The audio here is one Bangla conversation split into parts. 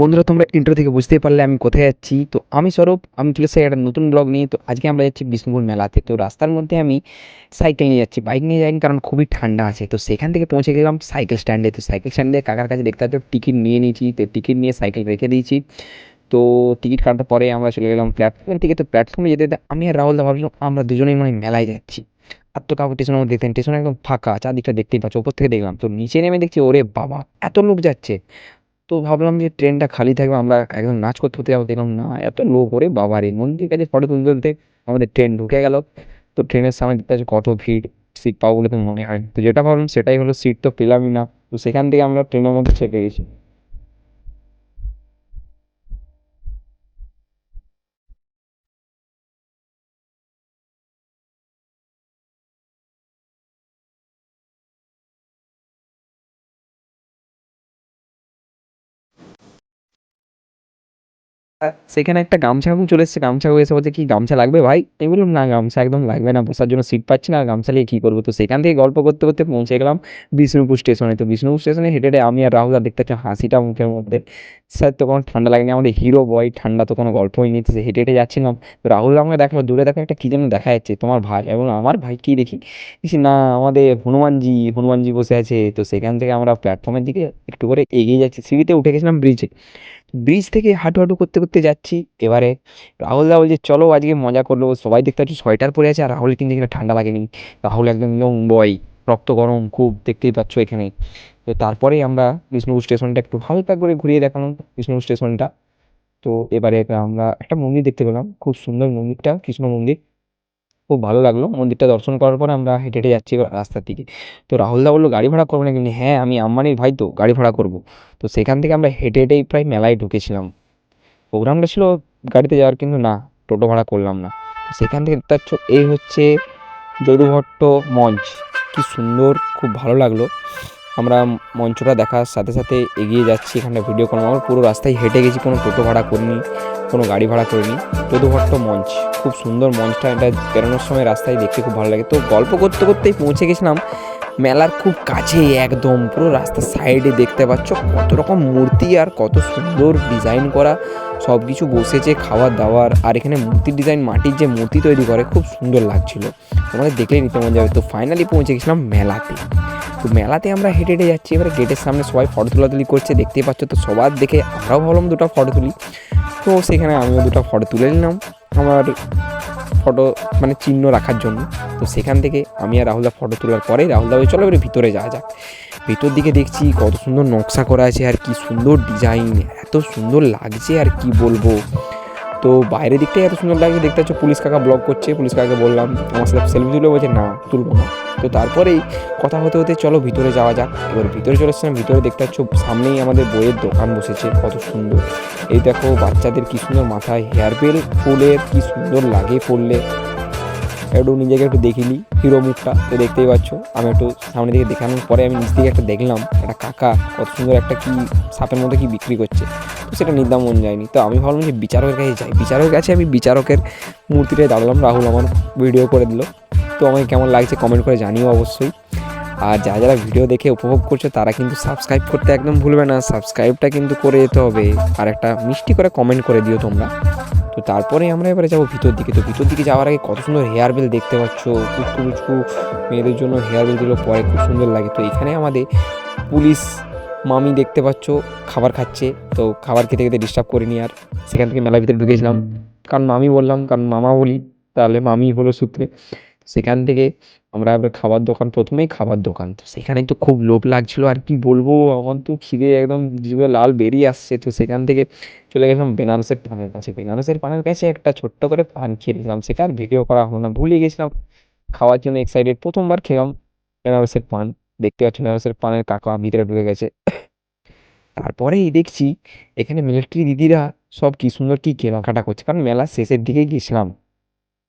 বন্ধুরা, তোমরা ইন্ট্রো থেকে বুঝতেই পারলে আমি কোথায় যাচ্ছি। তো আমি স্বরূপ আমি চলে এসেছি একটা নতুন ব্লগ নিয়ে। তো আজকে আমরা যাচ্ছি বিষ্ণুপুর মেলাতে। তো রাস্তার মধ্যে আমি সাইকেল নিয়ে যাচ্ছি। বাইক নিয়ে যাইনি কারণ খুবই ঠান্ডা আছে। তো সেখান থেকে পৌঁছে গেলাম সাইকেল স্ট্যান্ডে তো সাইকেল স্ট্যান্ডে কাকার কাছে দেখতে পাচ্ছ টিকিট নিয়ে নিয়েছি। তো টিকিট নিয়ে সাইকেল রেখে দিয়েছি। তো টিকিট কাটার পরে আমরা চলে গেলাম প্ল্যাটফর্ম থেকে। তো প্ল্যাটফর্মে যেতে যেতে আমি আর রাহুল ভাবছিলাম, আমরা দুজনেই মানে মেলায় যাচ্ছি। আর তো কাউকে স্টেশনের মধ্যে দেখতেন স্টেশন একদম ফাঁকা, চারদিকটা দেখতেই পাচ্ছ, ওপর থেকে দেখলাম। তো নিচে নেমে দেখছি, ওরে বাবা, এত লোক যাচ্ছে। তো ভাবলাম যে ট্রেনটা খালি থাকবে, আমরা একদম নাচ করতে করতে যাব, দেখলাম না, এত লো করে বাবারে মন্দির কাছে ফটো তুলতে তুলতে আমাদের ট্রেন ঢুকে গেল। তো ট্রেনের সামনে দেখতে কত ভিড় সিট পাবো বলে তো মনে হয়। তো যেটা ভাবলাম সেটাই হলো সিট তো পেলামই না। তো সেখান থেকে আমরা ট্রেনের মধ্যে চেপে গেছি সেখানে একটা গামছা কাকু চলে এসেছে। গামছা এসে বলছে, কি গামছা লাগবে ভাই? আমি বললাম, না, গামছা একদম লাগবে না। বসার জন্য সিট পাচ্ছি না। গামছা নিয়ে কী করব? তো সেখান থেকে গল্প করতে করতে পৌঁছে গেলাম বিষ্ণুপুর স্টেশনে তো বিষ্ণুপুর স্টেশনে হেঁটে হেঁটে আমি আর রাহুল আর দেখতে পাচ্ছি হাসিটা মুখের মধ্যে। স্যার তো কোনো ঠান্ডা লাগেনি, আমাদের হিরো বয় ঠান্ডা তো কোনো গল্পই নেই। তো সে হেঁটে হেঁটে যাচ্ছিলাম। তো রাহুল আমাকে দেখল, দূরে দেখো একটা কী যেন দেখা যাচ্ছে, তোমার ভাই। এবং আমার ভাই কী দেখি? দেখছি, না, আমাদের হনুমানজি হনুমানজি বসে আছে। তো সেখান থেকে আমরা প্ল্যাটফর্মের দিকে একটু করে এগিয়ে যাচ্ছি। সিঁড়িতে উঠে গেছিলাম ব্রিজে ব্রিজ থেকে হাঁটু হাঁটু করতে করতে যাচ্ছি। এবারে রাহুল দা বলছে, চলো আজকে মজা করল সবাই দেখতে পাচ্ছি সোয়েটার পরে আছে আর রাহুল কিন্তু এখানে ঠান্ডা লাগেনি। রাহুল একদম বয় রক্ত গরম খুব দেখতেই পাচ্ছ এখানে। তো তারপরেই আমরা বিষ্ণুপুর স্টেশনটা একটু হালকা করে ঘুরিয়ে দেখালাম বিষ্ণুপুর স্টেশনটা। তো এবারে আমরা একটা মন্দির দেখতে পেলাম। খুব সুন্দর মন্দিরটা, কৃষ্ণ মন্দির। খুব ভালো লাগল। মন্দিরটা দর্শন করার পর আমরা হেঁটে হেঁটে যাচ্ছি রাস্তার দিকে। তো রাহুল দা বলল, গাড়ি ভাড়া করব না কিন্তু হ্যাঁ আমি আম্বানির ভাই তো, গাড়ি ভাড়া করব। তো সেখান থেকে আমরা হেঁটে হেঁটেই প্রায় মেলায় ঢুকেছিলাম। প্রোগ্রামটা ছিল গাড়িতে যাওয়ার, কিন্তু না, টোটো ভাড়া করলাম না। সেখান থেকে তার এই হচ্ছে যদুভট্ট মঞ্চ। কি সুন্দর, খুব ভালো লাগল। আমরা মঞ্চটা দেখার সাথে সাথে এগিয়ে যাচ্ছি এখানে ভিডিও করলাম। আমরা পুরো রাস্তায় হেঁটে গেছি, কোনো টোটো ভাড়া করিনি, কোনো গাড়ি ভাড়া করিনি। যদুভট্ট মঞ্চ, খুব সুন্দর মঞ্চটা, এটা বেরোনোর সময় রাস্তায় দেখতে খুব ভালো লাগে। তো গল্প করতে করতেই পৌঁছে গেছিলাম, মেলার খুব কাছেই একদম, পুরো রাস্তার সাইডে দেখতে পাচ্ছ, কত রকম মূর্তি আর কত সুন্দর ডিজাইন করা। সব কিছু বসেছে খাওয়ার দাওয়ার, আর এখানে মূর্তির ডিজাইন মাটির যে মূর্তি তৈরি করে, খুব সুন্দর লাগছিল। তোমাদের দেখলেই নিতে মন যাবে। তো ফাইনালি পৌঁছে গেছিলাম মেলাতে। তো মেলাতে আমরা হেঁটে হেঁটে যাচ্ছি। এবারে গেটের সামনে সবাই ফটো তোলাতুলি করছে, দেখতেই পাচ্ছ তো সবার দেখে আমরাও ভাবলাম দুটো ফটো তুলি। তো সেখানে আমিও দুটো ফটো তুলে নিলাম আমার ফটো মানে চিহ্ন রাখার জন্য। তো সেখান থেকে আমি আর রাহুলদা ফটো তোলার পরে রাহুলদা বলে চলো এবারে ভিতরে যাওয়া যাক। ভিতর দিকে দেখছি কত সুন্দর নকশা করা আছে আর কি সুন্দর ডিজাইন এত সুন্দর লাগছে আর কি বলব। তো বাইরের দিকটাই এত সুন্দর লাগছে, দেখতে পাচ্ছ পুলিশ কাকা ব্লক করছে, পুলিশ কাকাকে বললাম, আমার সাথে সেলফি তুলে বলছে, না, তুলবো না। তো তারপরেই কথা হতে হতে চলো ভিতরে যাওয়া যাক। এবার ভিতরে চলে এসেছিলাম, ভিতরে দেখতে পাচ্ছ সামনেই আমাদের বইয়ের দোকান বসেছে, কত সুন্দর। এই দেখো বাচ্চাদের কী সুন্দর মাথায় হেয়ার বেল ফুলের কী সুন্দর লাগে পড়লে একটু নিজেকে একটু দেখিনি হিরো মুখটা তো দেখতেই পাচ্ছ। আমি একটু সামনে দিকে দেখানোর পরে আমি নিচ থেকে একটা দেখলাম, একটা কাকা কত সুন্দর একটা কি সাপের মধ্যে কি বিক্রি করছে। তো সেটা নির্দাম মন যায়নি। তো আমি ভাবলাম যে বিচারকের কাছে যাই। বিচারকের কাছে আমি বিচারকের মূর্তিটায় দাঁড়ালাম, রাহুল আমার ভিডিও করে দিল। তো আমাকে কেমন লাগছে কমেন্ট করে জানিও অবশ্যই। আর যারা যারা ভিডিও দেখে উপভোগ করছ, তারা কিন্তু সাবস্ক্রাইব করতে একদম ভুলবে না। সাবস্ক্রাইবটা কিন্তু করে যেতে হবে। আর একটা মিষ্টি করে কমেন্ট করে দিও তোমরা। তো তারপরে আমরা এবারে যাব ভিতর দিকে। তো ভিতর দিকে যাওয়ার আগে কত সুন্দর হেয়ার বেল দেখতে পাচ্ছ। কুচকু কুচকু মেয়েদের জন্য হেয়ার বেলগুলো পরে খুব সুন্দর লাগে। তো এখানে আমাদের পুলিশ মামি দেখতে পাচ্ছ, খাবার খাচ্ছে। তো খাবার খেতে খেতে ডিস্টার্ব করিনি আর। সেখান থেকে মেলার ভিতরে ঢুকেছিলাম। কারণ মামি বললাম, কারণ মামা বলি, তাহলে মামি হলো সূত্রে। সেখান থেকে আমরা খাবার দোকান, প্রথমেই খাবার দোকান। তো সেখানে তো খুব লোভ লাগছিল, আর কি বলব আমার তো খিদে একদম জিভে লাল বেরিয়ে আসছে। তো সেখান থেকে চলে গেলাম বেনারসের পানের কাছে। বেনারসের পানের কাছে একটা ছোট্ট করে পান খেয়েছিলাম সেটা আর ভিডিও করা হলো না, ভুলে গেছিলাম। খাওয়ার জন্য এক্সাইটেড প্রথমবার খেলাম বেনারসের পান। দেখতে পাচ্ছি বেনারসের পানের কাকা ভিতরে ঢুকে গেছে। তারপরেই দেখছি এখানে মিলিটারি দিদিরা সব কি সুন্দর কি কেনাকাটা করছে। কারণ মেলার শেষের দিকেই গেছিলাম।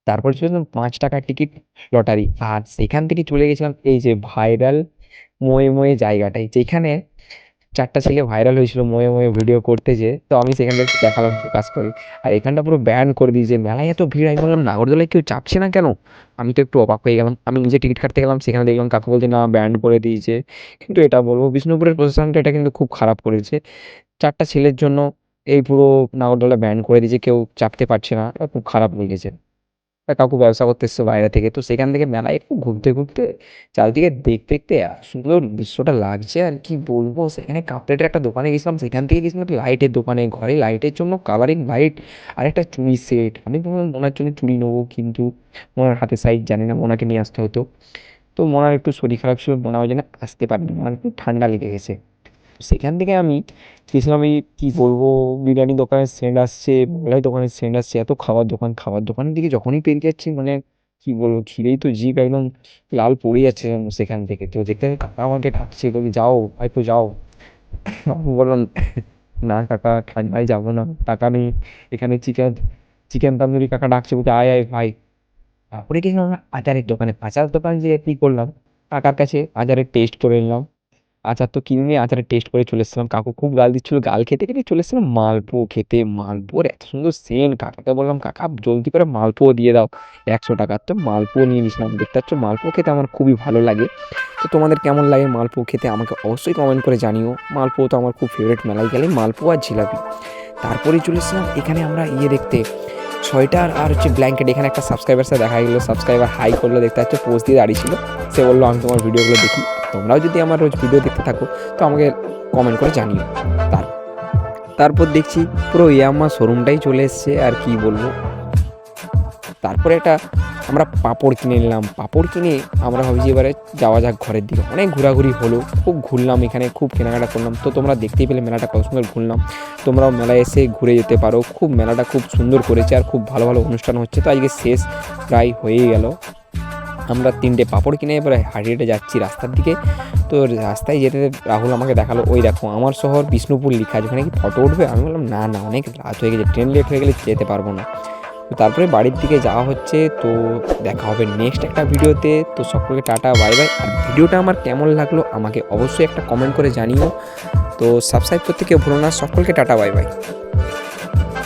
তারপর ছিল পাঁচ টাকার টিকিট লটারি। আর সেখান থেকে চলে গেছিলাম এই যে ভাইরাল মোয়ে মোয়ে জায়গাটায়, যেখানে চারটা ছেলে ভাইরাল হয়েছিল ময়ে ময়ে ভিডিও করতে যে তো আমি সেখান থেকে দেখালাম কাজ করি। আর এখানটা পুরো ব্যান করে দিয়েছে, মেলায় এত ভিড়। আমি বললাম, নাগরদোলায় কেউ চাপছে না কেন? আমি তো একটু অবাক হয়ে গেলাম। আমি নিজে টিকিট কাটতে গেলাম, সেখানে দেখলাম কাকু বলছে, না, ব্যান করে দিয়েছে। কিন্তু এটা বলব, বিষ্ণুপুরের প্রশাসনটা এটা কিন্তু খুব খারাপ করেছে। চারটা ছেলের জন্য এই পুরো নাগরদোলা ব্যান করে দিয়েছে, কেউ চাপতে পারছে না। খুব খারাপ লেগেছে কাকু ব্যবসা করতে বাইরে থেকে, তো সেখান থেকে মেলায় একটু ঘুরতে ঘুরতে চারিদিকে দেখতে দেখতে সুন্দর দৃশ্যটা লাগছে আর কি বলব, সেখানে কাপ প্লেটের একটা দোকানে গেছিলাম, সেখান থেকে গেছিলাম একটা লাইটের দোকানে, ঘরে লাইটের জন্য কালারিং লাইট আর একটা চুড়ি সেট আমি মোনার জন্য চুড়ি নেব, কিন্তু মোনার হাতে সাইজ জানি না, মোনাকে নিয়ে আসতে হতো। তো মনার একটু শরীর খারাপ ছিল, মনে হয় যেন আসতে পারেনি, মোনার একটু ঠান্ডা লেগে গেছে। সেখান থেকে আমি গেছিলাম, এই কী বলব, বিরিয়ানি দোকানের সেন্ট আসছে মোগলাই দোকানের সেন্ট আসছে, এত খাবার দোকান, খাবার দোকানের দিকে যখনই পেরিয়ে যাচ্ছি মানে কী বলব খিদেই তো জিভ একদম লাল পড়ে যাচ্ছে সেখান থেকে। তো দেখতে কাকা আমাকে ডাকছে বলছে যাও ভাইপো যাও। বললাম, না কাকা ভাই যাব না। টাকা নেই এখানে চিকেন চিকেন তান্দুরি কাকা ডাকছে, বলছে, আয় আয়, ভাই। তারপরে গেছিলাম, আচারের দোকানে আচার দোকান যে কী করলাম, কাকার কাছে আচারের টেস্ট করে নিলাম। আচার তো কিনে নিয়ে আচারের টেস্ট করে চলে এসেছিলাম। কাকু খুব গাল দিচ্ছিল, গাল খেতে খেতে চলে এসেছিলাম মালপো খেতে। মালপোর এত সুন্দর সেন্ট কাকাকে বললাম, কাকা, জলদি করে মালপোও দিয়ে দাও। একশো টাকার তো মালপোও নিয়ে নিয়েছিলাম। দেখতে পাচ্ছ মালপো খেতে আমার খুবই ভালো লাগে। তো তোমাদের কেমন লাগে মালপো খেতে আমাকে অবশ্যই কমেন্ট করে জানিও। মালপো তো আমার খুব ফেভারিট মেলায় গেলে মালপো আর জিলাপি। তারপরেই চলে এসেছিলাম এখানে আমরা ইয়ে দেখতে। সোয়েটার আর হচ্ছে ব্ল্যাঙ্কেট এখানে একটা সাবস্ক্রাইবারসে দেখা গেলো। সাবস্ক্রাইবার হাই করল। দেখতে পাচ্ছ পোস্ট দিয়ে দাঁড়িয়ে ছিল। সে বলল, আমি তোমার ভিডিওগুলো দেখি। তোমরাও যদি আমার রোজ ভিডিও দেখতে থাকো, তো আমাকে কমেন্ট করে জানিও। তার, তারপর দেখছি পুরো ইয়াম্মা শোরুমটাই চলে এসছে, আর কি বলব। তারপরে একটা আমরা পাঁপড় কিনে নিলাম। পাঁপড় কিনে আমরা ভাবছি এবারে যাওয়া যাক ঘরের দিকে। অনেক ঘোরাঘুরি হলো, খুব ঘুরলাম এখানে, খুব কেনাকাটা করলাম। তো তোমরা দেখতেই পেলে মেলাটা কত সুন্দর ঘুরলাম। তোমরাও মেলায় এসে ঘুরে যেতে পারো। খুব মেলাটা খুব সুন্দর করেছে, আর খুব ভালো ভালো অনুষ্ঠান হচ্ছে। তো আজকে শেষ প্রায় হয়েই গেল। আমরা তিনটে পাঁপড় কিনে এবারে হাঁটে হেঁটে যাচ্ছি রাস্তার দিকে। তো রাস্তায় যেতে রাহুল আমাকে দেখাল, ওই দেখো, আমার শহর বিষ্ণুপুর লেখা যেখানে কি ফটো উঠবে? আমি বললাম, না না, অনেক রাত হয়ে গেছে ট্রেন লেট হয়ে গেলে যেতে পারব না। তো তারপরে বাড়ির দিকে যাওয়া হচ্ছে, তো দেখা হবে নেক্সট একটা ভিডিওতে। তো সকলকে টাটা বাই বাই আর ভিডিওটা আমার কেমন লাগল, আমাকে অবশ্যই একটা কমেন্ট করে জানিও। তো সাবস্ক্রাইব করতে কেউ ভুলো না, সকলকে টাটা বাই বাই